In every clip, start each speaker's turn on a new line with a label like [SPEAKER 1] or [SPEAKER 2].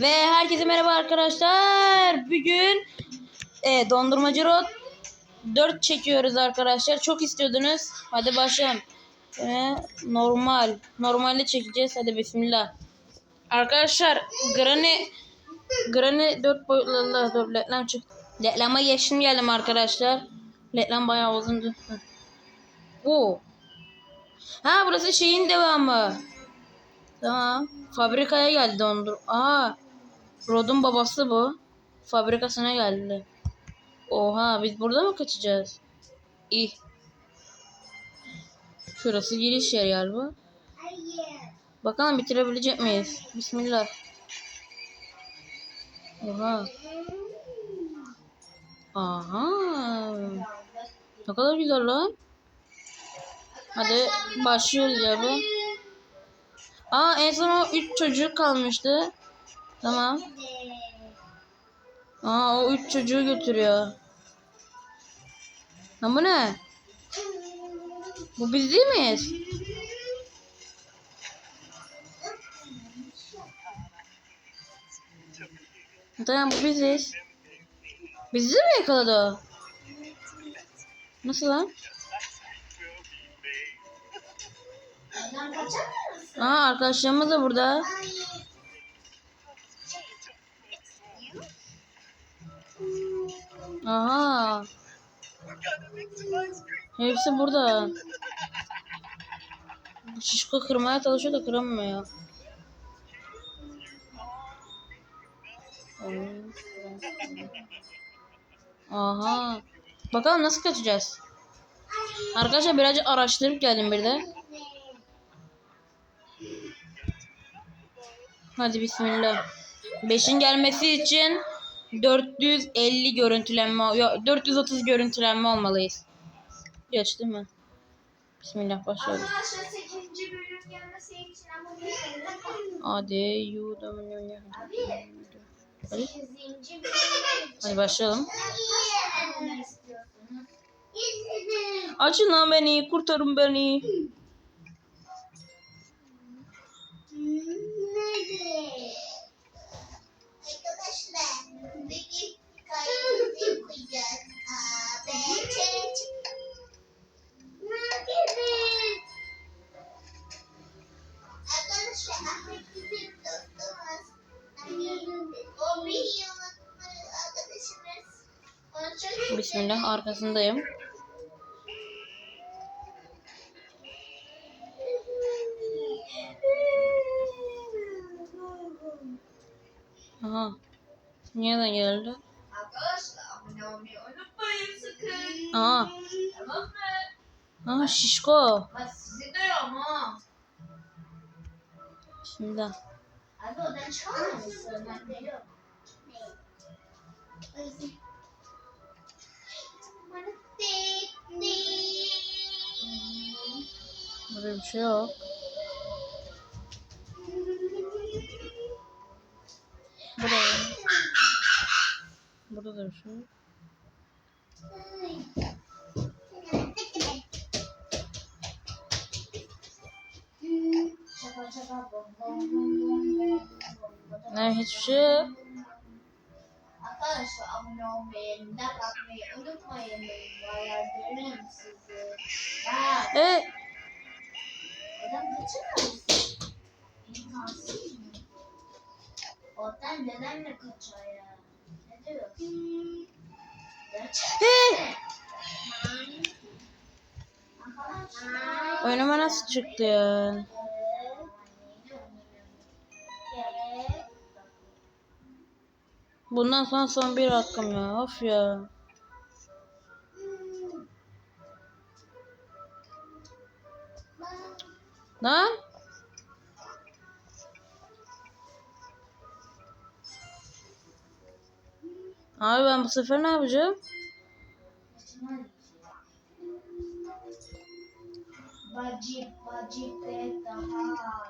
[SPEAKER 1] Ve herkese merhaba arkadaşlar. Bugün e, Dondurmacı Road 4 çekiyoruz arkadaşlar. Çok istiyordunuz. Hadi başlayalım. E, normal. Normalde çekeceğiz. Hadi bismillah. Arkadaşlar Granny Granny 4 boyutlu 4 reklam çıktı. Reklama geçtim geldim arkadaşlar. Reklam bayağı uzundu. Oo. Ha burası şeyin devamı. Tamam. Fabrikaya geldi dondur. Aa. Rod'un babası bu. Fabrikasına geldi. Oha biz burada mı kaçacağız? İyi. Şurası giriş yer galiba. Bakalım bitirebilecek miyiz? Bismillah. Oha. Aha. Ne kadar güzel lan. Hadi başlıyoruz ya bu. Aa en son o üç çocuk kalmıştı. Tamam. Aa o üç çocuğu götürüyor. Lan bu ne? Bu biz değil miyiz? Tamam bu biziz. Bizi mi yakaladı o? Nasıl lan? Aa arkadaşlarımız da burada. Aha. Hepsi burada. Bu şişko kırmaya çalışıyor da kıramıyor. Aha. Bakalım nasıl kaçacağız. Arkadaşlar birazcık araştırıp geldim bir de. Hadi bismillah. 5'in gelmesi için 450 görüntülenme, yok 430 görüntülenme olmalıyız. Geç değil mi? Bismillah başlayalım.
[SPEAKER 2] Arkadaşlar 8. bölüm gelmesi için.
[SPEAKER 1] Hadi yuda Hadi.
[SPEAKER 2] 8. bölüm
[SPEAKER 1] Hadi başlayalım. Açın lan beni, kurtarın beni.
[SPEAKER 2] Arkadaşlar
[SPEAKER 1] arkasındayım. Aha. Nereden geldi?
[SPEAKER 2] Mı?
[SPEAKER 1] Aha şişko. Bismillah.
[SPEAKER 2] Abi odan çıkamıyor musun? Ben geliyorum.
[SPEAKER 1] Burada bir şey yok. Burada. Burada da bir şey yok. Ne hiçbir şey.
[SPEAKER 2] Arkadaşlar abone olmayı, like atmayı unutmayın. Bayardırım sizi. Bak.
[SPEAKER 1] E
[SPEAKER 2] Adam musun? İmkansız mı? Odan dedemle kaçıyor ya. Ne? Gerçekten.
[SPEAKER 1] e Önüme nasıl çıktı ya? Bundan sonra son bir hakkım ya. Of ya. Lan? Abi ben bu sefer ne yapacağım?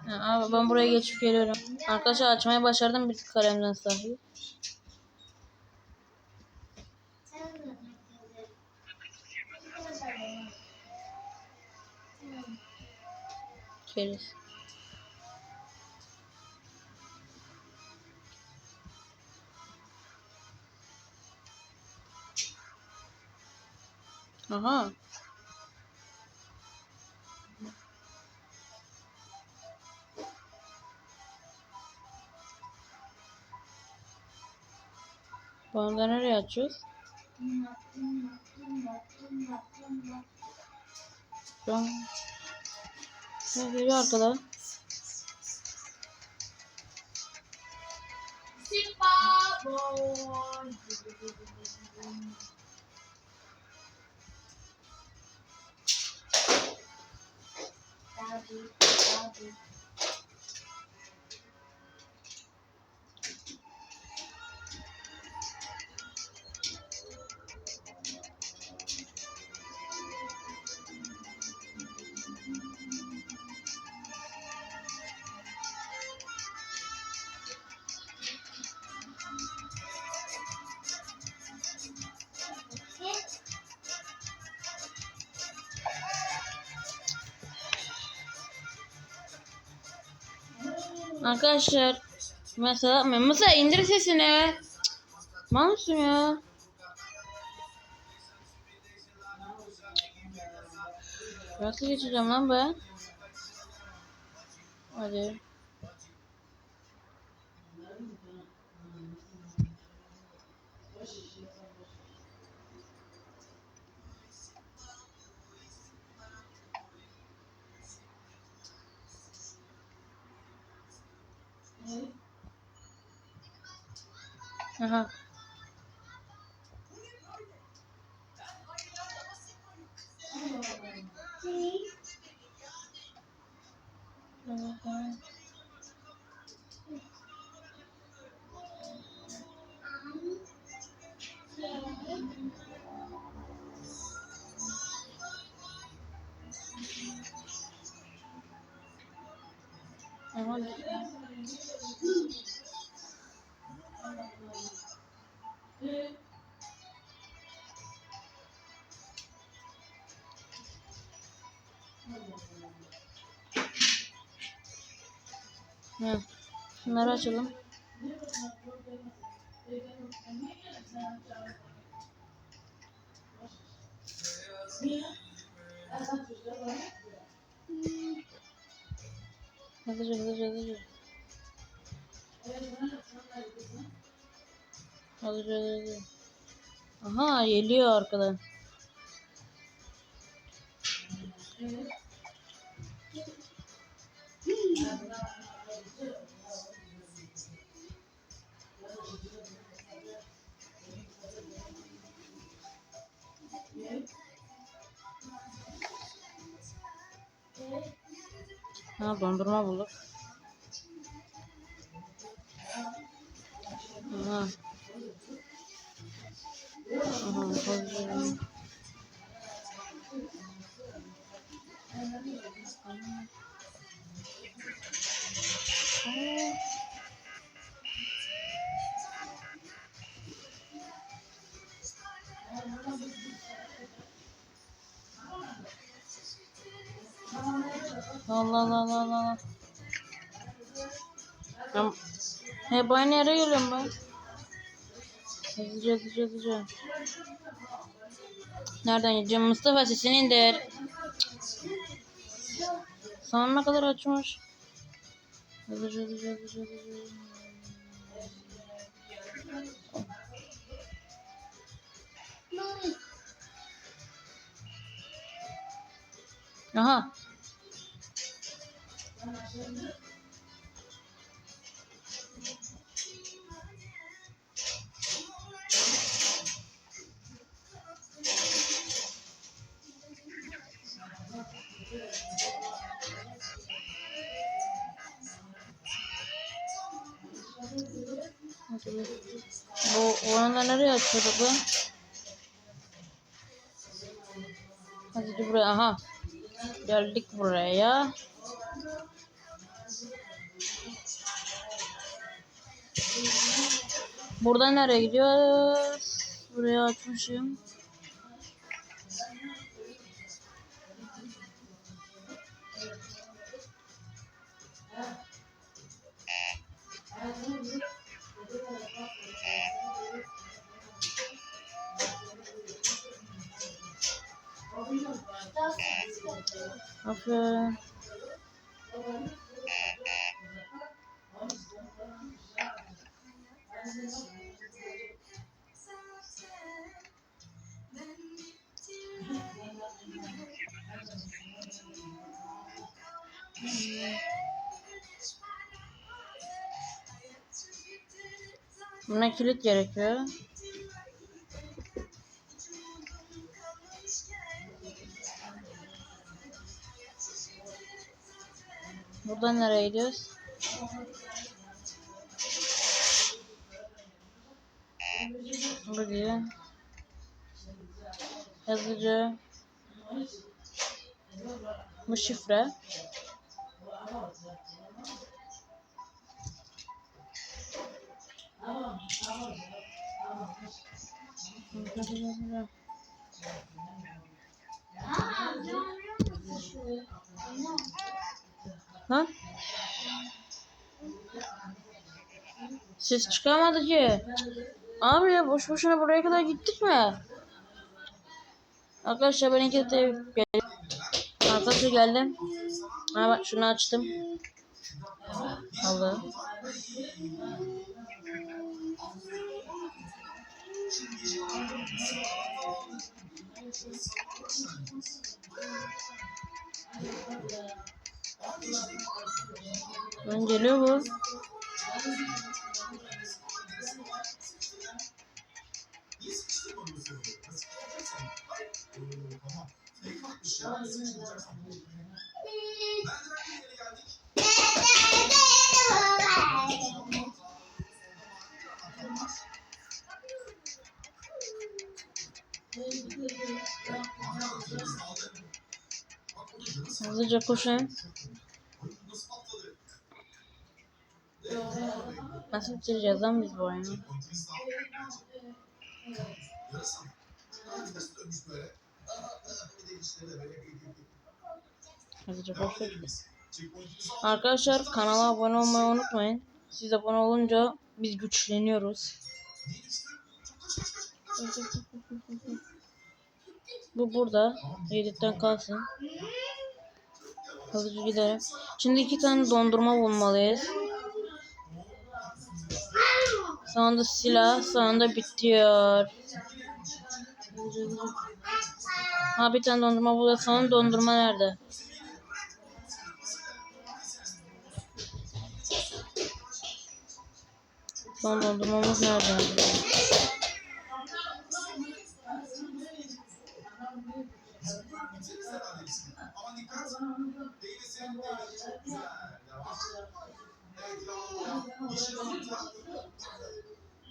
[SPEAKER 1] Ha, abi ben buraya geçip geliyorum. Arkadaşlar açmayı başardım bir kalemden sahi. içeriz. Aha. Bağımda nereye açıyoruz? Şu an ne geliyor arkada?
[SPEAKER 2] Sipavon. Daddy,
[SPEAKER 1] Arkadaşlar mesela mesela indir sesini. Mal mısın ya? Nasıl geçeceğim lan ben? Hadi. Aha. Hı. Şunları açalım. Hızlıca hızlıca hızlıca. Hızlıca hızlıca. Aha geliyor arkadan. Ha dondurma bulduk. Aha. Aha, Allah Allah Allah Allah. Ben hep aynı yere geliyorum ben. Hızlıca hızlıca hızlıca. Nereden gideceğim? Mustafa sesini indir. Sana ne kadar açmış? Hızlıca hızlıca hızlıca hızlıca. Aha. Bu oyunda nereye açıyorduk bu? Hadi buraya. Aha. Geldik buraya. Burada nereye gidiyoruz? Buraya açmışım.
[SPEAKER 3] Aferin. Buna kilit gerekiyor. Buradan nereye gidiyoruz? Buraya. Hızlıca. Bu şifre.
[SPEAKER 2] Aa, görmüyor musun?
[SPEAKER 3] Lan. Ses çıkamadı ki. Abi ya boş boşuna buraya kadar gittik mi? Arkadaşlar ben iki de geldim. Arkadaşlar geldim. Ha bak şunu açtım. Allah. Ben geliyor bu. Hızlıca koşayım. Nasıl bitireceğiz lan biz bu oyunu? Arkadaşlar kanala abone olmayı unutmayın. Siz abone olunca biz güçleniyoruz. Bu burada. Editten kalsın. Hızlıca gidelim. Şimdi iki tane dondurma bulmalıyız. Sonunda silah, sonunda bitiyor. Ha bir tane dondurma burada. Son dondurma nerede? Son dondurmamız nerede?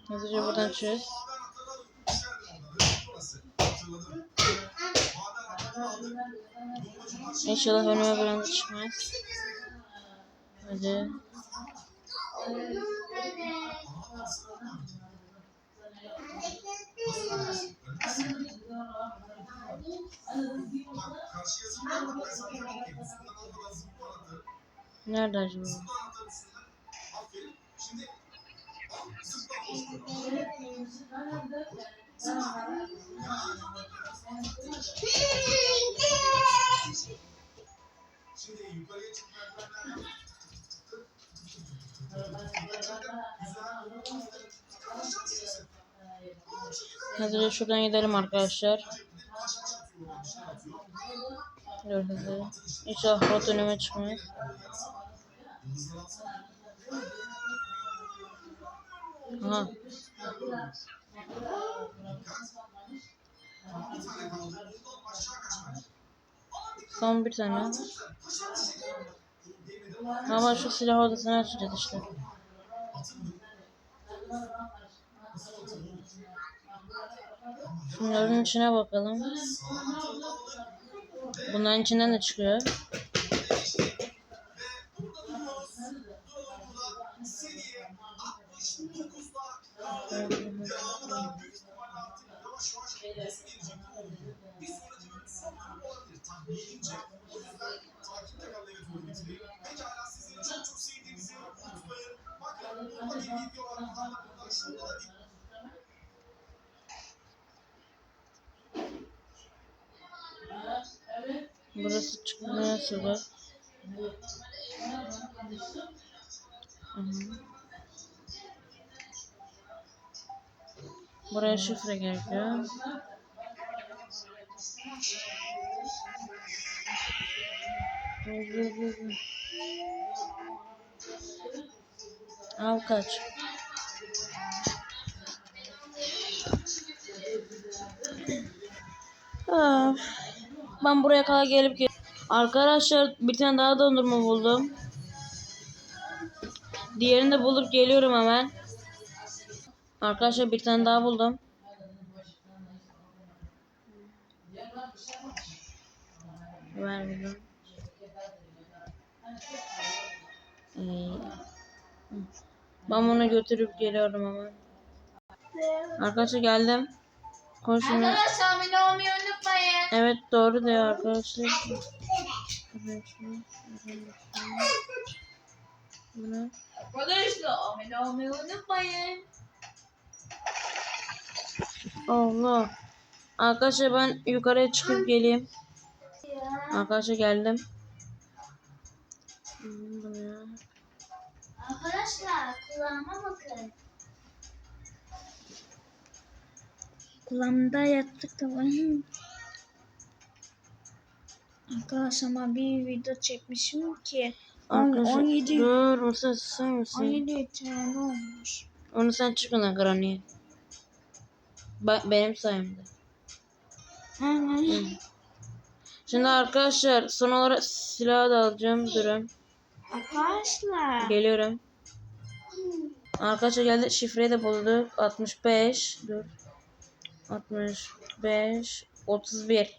[SPEAKER 3] Hızlıca buradan çöz. İnşallah önüme bir anda çıkmaz. Hadi. Nerede acaba? Hızlıca şuradan gidelim arkadaşlar. Dur hızlı. İnşallah rot önüme çıkmaz. Aha. Son bir tane. Ama şu silah odasını açacağız işte. Şunların içine bakalım. Bunların içinden de çıkıyor.
[SPEAKER 1] Sıvı. Hı hı. Buraya şifre gerekiyor. Al kaç. Ben buraya kadar gelip gel Arkadaşlar bir tane daha dondurma buldum. Diğerini de bulup geliyorum hemen. Arkadaşlar bir tane daha buldum. Ver bunu. Ee, ben bunu götürüp geliyorum hemen. Arkadaşlar geldim. Koşun.
[SPEAKER 2] Arkadaşlar abone olmayı unutmayın.
[SPEAKER 1] Evet doğru diyor arkadaşlar. Evet, şunu- Bu ne?
[SPEAKER 2] Arkadaşlar abone olmayı unutmayın.
[SPEAKER 1] Allah. Arkadaşlar ben yukarıya çıkıp geleyim. Arkadaşlar geldim.
[SPEAKER 2] Arkadaşlar kulağıma bakın.
[SPEAKER 4] Kulağımda yattık var. Arkadaşlar ben bir video çekmişim ki on-
[SPEAKER 1] Arkadaşlar
[SPEAKER 4] 17
[SPEAKER 1] dur Musa sen misin?
[SPEAKER 4] 17 TL olmuş.
[SPEAKER 1] Onu sen çıkın Granny. Ba benim sayemde. Şimdi arkadaşlar son olarak silahı da alacağım. Durun.
[SPEAKER 4] Arkadaşlar
[SPEAKER 1] Geliyorum. Arkadaşlar geldi. Şifreyi de bulduk. 65. Dur. 65. 31.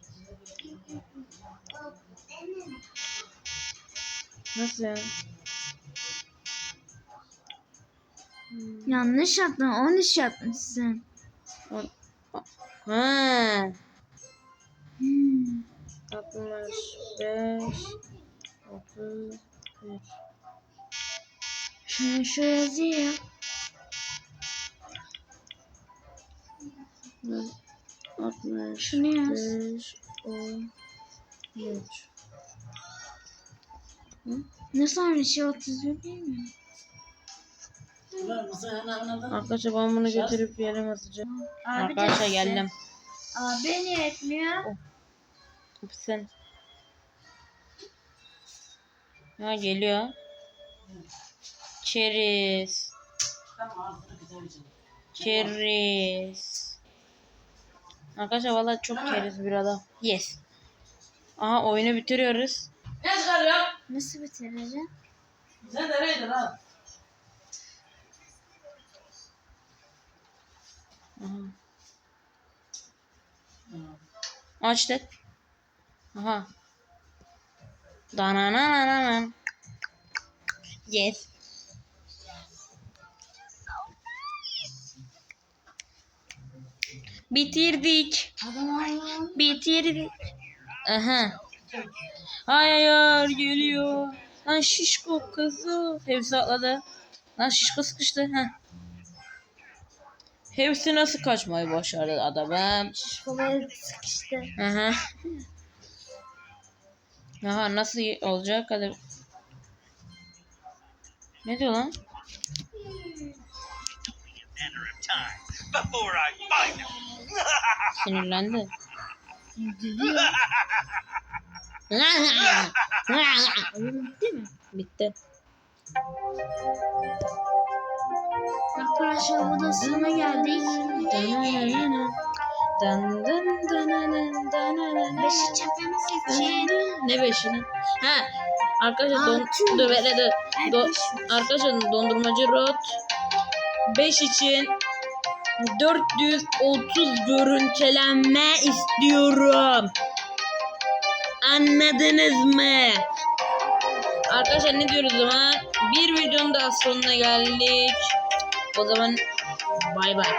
[SPEAKER 1] Nasıl yani?
[SPEAKER 4] yanlış yaptın 13 yapmışsın.
[SPEAKER 1] Ha.
[SPEAKER 4] Hmm.
[SPEAKER 1] 65. 31.
[SPEAKER 4] Şunu şu yazıyor.
[SPEAKER 1] Dur. 65.
[SPEAKER 4] Şunu yaz.
[SPEAKER 1] 13.
[SPEAKER 4] Ne sonra şey 31 değil mi?
[SPEAKER 1] Arkadaşlar ben bunu götürüp yere atacağım. Arkadaşlar geldim.
[SPEAKER 4] Abi niye etmiyor?
[SPEAKER 1] Sen. Ha geliyor. Çeriz. Çeriz. Arkadaşlar valla çok keriz bir adam. Yes. Aha oyunu bitiriyoruz.
[SPEAKER 5] Ne çıkarıyor?
[SPEAKER 4] Nasıl bitireceğim?
[SPEAKER 5] Sen nereydin lan?
[SPEAKER 1] Aha. Açtık. Aha. Dananananan. Yes. Bitirdik. Bitirdik. Aha. Hayır geliyor. Lan şişko kızı. Hepsi atladı. Lan şişko sıkıştı. Heh. Hepsi nasıl kaçmayı başardı adamım.
[SPEAKER 4] Kolay sıkıştı.
[SPEAKER 1] Aha. Aha nasıl olacak hadi. Ne diyor lan?
[SPEAKER 6] before I find him.
[SPEAKER 1] Sinirlendi.
[SPEAKER 4] Bitti mi?
[SPEAKER 1] Bitti.
[SPEAKER 4] Arkadaşlar bu da sonuna geldik.
[SPEAKER 1] Dan dan dananın dananın.
[SPEAKER 4] Beşi çekmemiz için
[SPEAKER 1] Ne beşini? Ha. Arkadaşlar don dur bekle dur. Do arkadaşlar dondurmacı rot 5 için 430 görüntülenme istiyorum. Anladınız mı? Arkadaşlar ne diyoruz o? Bir videonun daha sonuna geldik. O zaman bay bay.